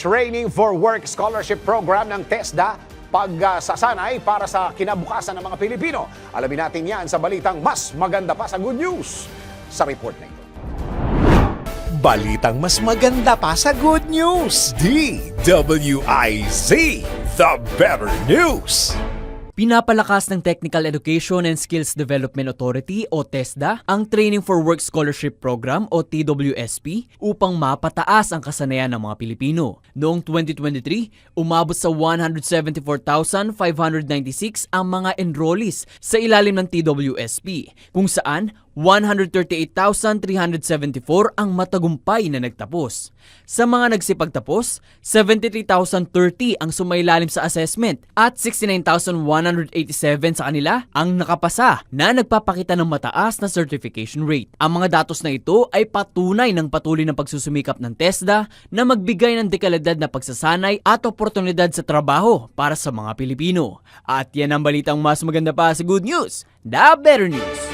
Training for Work Scholarship Program ng TESDA pagsasanay para sa kinabukasan ng mga Pilipino. Alamin natin yan sa balitang mas maganda pa sa good news sa report na ito. Balitang mas maganda pa sa good news. DWIZ, the better news. Pinapalakas ng Technical Education and Skills Development Authority o TESDA ang Training for Work Scholarship Program o TWSP upang mapataas ang kasanayan ng mga Pilipino. Noong 2023, umabot sa 174,596 ang mga enrollees sa ilalim ng TWSP, kung saan 138,374 ang matagumpay na nagtapos. Sa mga nagsipagtapos, 73,030 ang sumailalim sa assessment at 69,187 sa kanila ang nakapasa na nagpapakita ng mataas na certification rate. Ang mga datos na ito ay patunay ng patuloy ng pagsusumikap ng TESDA na magbigay ng dekalidad na pagsasanay at oportunidad sa trabaho para sa mga Pilipino. At yan ang balitang mas maganda pa sa good news, the better news.